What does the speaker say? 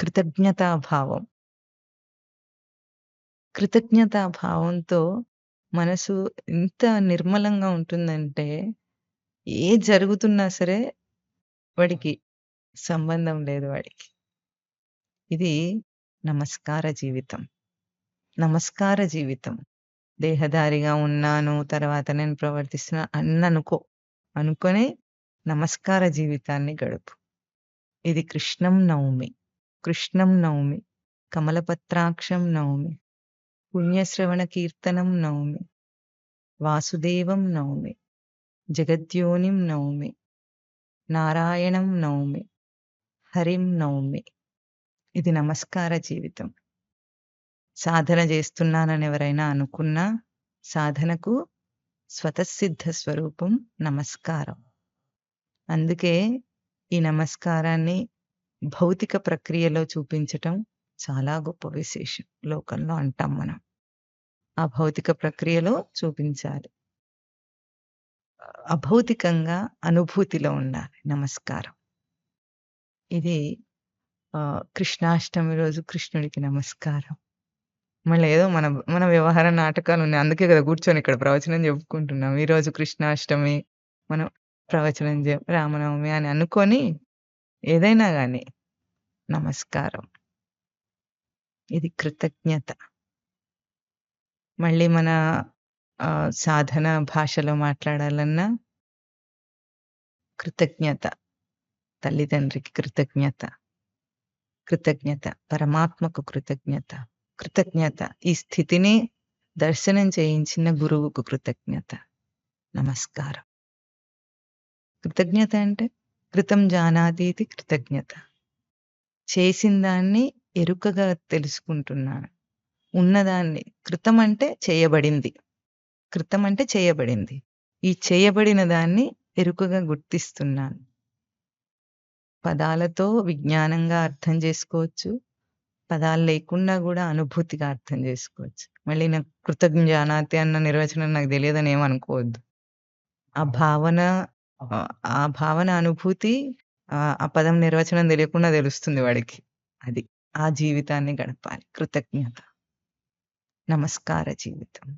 కృతజ్ఞతా భావం. కృతజ్ఞతా భావంతో మనసు ఎంత నిర్మలంగా ఉంటుందంటే, ఏ జరుగుతున్నా సరే వాడికి సంబంధం లేదు వాడికి. ఇది నమస్కార జీవితం. నమస్కార జీవితం. దేహదారిగా ఉన్నాను, తర్వాత నేను ప్రవర్తిస్తున్నా అన్ననుకో. అనుకొని నమస్కార జీవితాన్ని గడుపు. ఇది కృష్ణం నవమి కృష్ణం నౌమి. కమలపత్రాక్షం నౌమి. పుణ్యశ్రవణ కీర్తనం నౌమి. వాసుదేవం నౌమి. జగద్యోనిం నౌమి. నారాయణం నౌమి. హరిం నౌమి. ఇది నమస్కార జీవితం. సాధన చేస్తున్నానని ఎవరైనా అనుకున్నా, సాధనకు స్వతసిద్ధ స్వరూపం నమస్కారం. అందుకే ఈ నమస్కారాన్ని భౌతిక ప్రక్రియలో చూపించటం చాలా గొప్ప విశేషం. లోకంలో అంటాం మనం. ఆ భౌతిక ప్రక్రియలో చూపించాలి. అభౌతికంగా అనుభూతిలో ఉండాలి నమస్కారం. ఇది కృష్ణాష్టమి రోజు కృష్ణుడికి నమస్కారం. మళ్ళీ ఏదో మన మన వ్యవహార నాటకాలు ఉన్నాయి అందుకే కదా కూర్చొని ఇక్కడ ప్రవచనం చెప్పుకుంటున్నాం. ఈరోజు కృష్ణాష్టమి మనం ప్రవచనం జె రామనవమి అని అనుకొని ఏదైనా కానీ నమస్కారం. ఇది కృతజ్ఞత. మళ్ళీ మన సాధన భాషలో మాట్లాడాలన్నా కృతజ్ఞత. తల్లిదండ్రికి కృతజ్ఞత. కృతజ్ఞత. పరమాత్మకు కృతజ్ఞత. కృతజ్ఞత. ఈ స్థితిని దర్శనం చేయించిన గురువుకు కృతజ్ఞత. నమస్కారం. కృతజ్ఞత అంటే కృతం జానాతి కృతజ్ఞత. చేసిన దాన్ని ఎరుకగా తెలుసుకుంటున్నాను. ఉన్నదాన్ని కృతం అంటే చేయబడింది. కృతం అంటే చేయబడింది. ఈ చేయబడిన దాన్ని ఎరుకగా గుర్తిస్తున్నాను. పదాలతో విజ్ఞానంగా అర్థం చేసుకోవచ్చు. పదాలు లేకుండా కూడా అనుభూతిగా అర్థం చేసుకోవచ్చు. మళ్ళీ నాకు కృతజ్ఞ జానాతి అన్న నిర్వచనం నాకు తెలియదని ఏమనుకోవద్దు. ఆ భావన ఆహ్, ఆ భావన అనుభూతి ఆహ్, ఆ పదం నిర్వచనం తెలియకుండా తెలుస్తుంది వాడికి. అది. ఆ జీవితాన్ని గడపాలి. కృతజ్ఞత. నమస్కార జీవితం.